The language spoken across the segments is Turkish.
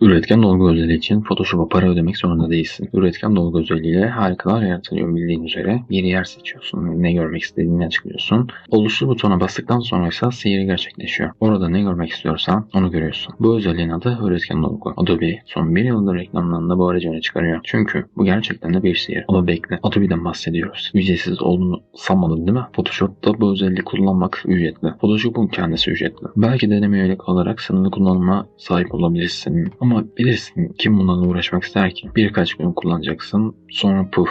Üretken dolgu özelliği için Photoshop'a para ödemek zorunda değilsin. Üretken dolgu özelliğiyle harikalar yaratılıyor bildiğin üzere. Bir yer seçiyorsun, ne görmek istediğini açıklıyorsun. Oluştur butona bastıktan sonra ise seyir gerçekleşiyor. Orada ne görmek istiyorsan onu görüyorsun. Bu özelliğin adı üretken dolgu. Adobe son bir yıldır reklamlarında bu aracı öne çıkarıyor. Çünkü bu gerçekten de bir sihir. Ama bekle, Adobe'den bahsediyoruz. Ücretsiz olduğunu sanmadın değil mi? Photoshop'ta bu özelliği kullanmak ücretli. Photoshop'un kendisi ücretli. Belki deneme üyelik olarak sınırlı kullanıma sahip olabilirsin. Ama bilirsin kim bundan uğraşmak ister ki? Birkaç gün kullanacaksın sonra puf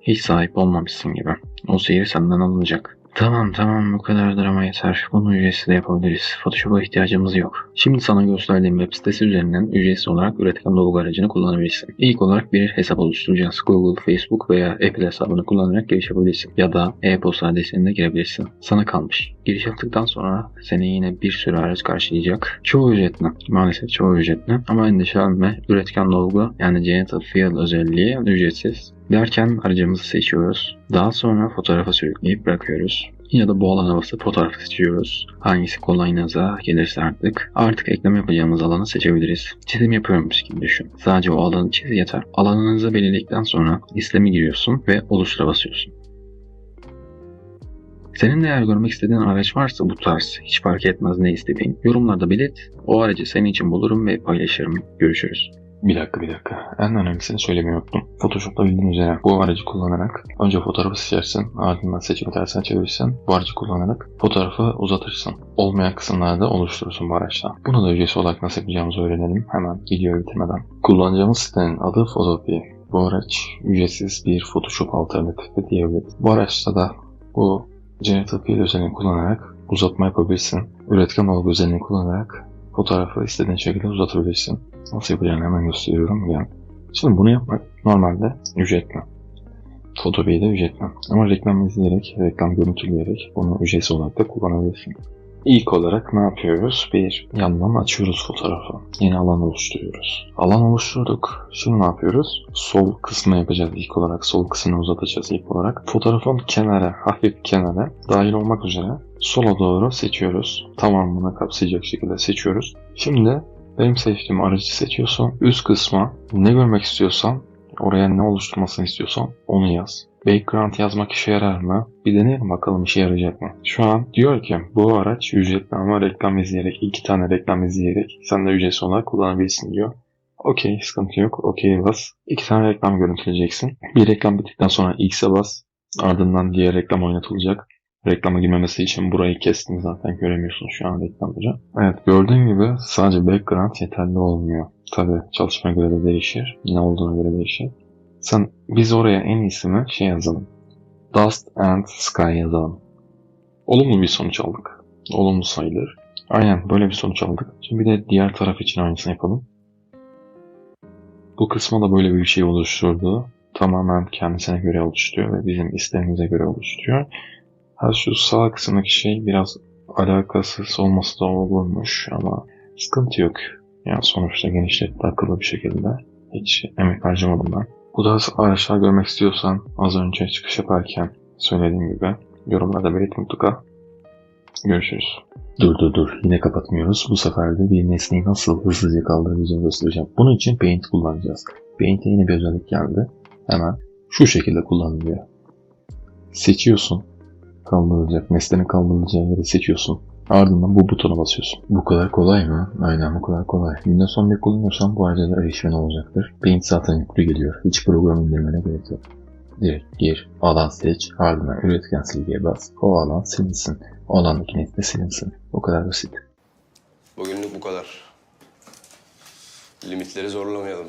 hiç sahip olmamışsın gibi. O sihir senden alınacak. Tamam tamam bu kadardır ama yeter. Bunu ücretsiz de yapabiliriz. Photoshop'a ihtiyacımız yok. Şimdi sana gösterdiğim web sitesi üzerinden ücretsiz olarak üretken dolgu aracını kullanabilirsin. İlk olarak bir hesap oluşturacağız. Google, Facebook veya Apple hesabını kullanarak giriş yapabilirsin. Ya da e-posta adresine girebilirsin. Sana kalmış. Giriş yaptıktan sonra seni yine bir sürü araç karşılayacak. Çoğu ücretli. Maalesef çoğu ücretli. Ama endişelenme. Üretken dolgu yani Genital Field özelliği ücretsiz. Derken aracımızı seçiyoruz. Daha sonra fotoğrafa sürükleyip bırakıyoruz. Ya da bu alana basıp fotoğrafı seçiyoruz. Hangisi kolayınıza gelirse artık. Artık ekleme yapacağımız alanı seçebiliriz. Çizim yapıyormuş gibi düşün. Sadece o alanı çiz yeter. Alanınızı belirledikten sonra istemi giriyorsun ve oluştura basıyorsun. Senin de eğer görmek istediğin araç varsa bu tarz hiç fark etmez ne istediğin. Yorumlarda belirt. O aracı senin için bulurum ve paylaşırım. Görüşürüz. Bir dakika bir dakika. En önemlisini söylemeyi unuttum. Photoshop'ta bildiğin üzere bu aracı kullanarak önce fotoğrafı seçersin ardından seçim tersine çevirirsin. Bu aracı kullanarak fotoğrafı uzatırsın. Olmayan kısımlarda oluşturursun bu araçla. Bunu da ücretsiz olarak nasıl yapacağımızı öğrenelim hemen videoyu bitirmeden. Kullanacağımız sitenin adı Photopea. Bu araç ücretsiz bir Photoshop alternatifi diyebiliriz. Bu araçta da bu Genital Field özelliğini kullanarak uzatma yapabilirsin. Üretken olgu özelliğini kullanarak fotoğrafı istediğin şekilde uzatabilirsin. Nasıl yapacağını hemen gösteriyorum. Yani. Şimdi bunu yapmak normalde ücretli. Fotobeyi de ücretli. Ama reklam izleyerek, reklam görüntüleyerek bunu ücretsiz olarak da kullanabilirsin. İlk olarak ne yapıyoruz? Bir yandan açıyoruz fotoğrafı. Yeni alan oluşturuyoruz. Alan oluşturduk. Şimdi ne yapıyoruz? Sol kısmı yapacağız ilk olarak. Sol kısmını uzatacağız ilk olarak. Fotoğrafın kenara, hafif kenara dahil olmak üzere sola doğru seçiyoruz. Tamamını kapsayacak şekilde seçiyoruz. Şimdi benim seçtiğim aracı seçiyorsun. Üst kısma ne görmek istiyorsan, oraya ne oluşturmasını istiyorsan onu yaz. Background yazmak işe yarar mı? Bir deneyelim bakalım işe yarayacak mı? Şu an diyor ki bu araç ücretli ama reklam izleyerek, iki tane reklam izleyerek sen de ücretsiz olarak kullanabilirsin diyor. Okey sıkıntı yok. Okey bas. İki tane reklam görüntüleyeceksin. Bir reklam bittikten sonra X'e bas. Ardından diğer reklam oynatılacak. Reklama girmemesi için burayı kestim zaten göremiyorsun şu an reklamları. Evet gördüğün gibi sadece background yeterli olmuyor. Tabi çalışmaya göre de değişir. Ne olduğuna göre değişir. Sen biz oraya en iyisini şey yazalım. Dust and Sky yazalım. Olumlu bir sonuç aldık. Olumlu sayılır. Aynen böyle bir sonuç aldık. Şimdi bir de diğer taraf için aynısını yapalım. Bu kısma da böyle bir şey oluşturdu. Tamamen kendisine göre oluşturuyor ve bizim isteğimize göre oluşturuyor. Ha şu sağ kısımdaki şey biraz alakasız olması da olurmuş ama sıkıntı yok. Yani sonuçta genişletti akıllı bir şekilde. Hiç emek harcamadım ben. Bu tarz araçlar görmek istiyorsan az önce çıkış yaparken söylediğim gibi yorumlarda belirt mutlaka. Görüşürüz. Dur dur dur yine kapatmıyoruz. Bu sefer de bir nesneyi nasıl hızlıca kaldırabileceğimi göstereceğim. Bunun için Paint kullanacağız. Paint'e yeni bir özellik geldi. Hemen şu şekilde kullanılıyor. Seçiyorsun. Kaldırılacak, nesnenin kaldırılacağı yeri seçiyorsun. Ardından bu butona basıyorsun. Bu kadar kolay mı? Aynen bu kadar kolay. Windows 11 kullanıyorsan bu arada erişimin olacaktır. Paint zaten yüklü geliyor. Hiç program indirmene gerek yok. Direkt gir, alan seç, ardından üretken silgiye bas. O alan silinsin. O alandaki nesne silinsin. O kadar basit. Bugünlük bu kadar. Limitleri zorlamayalım.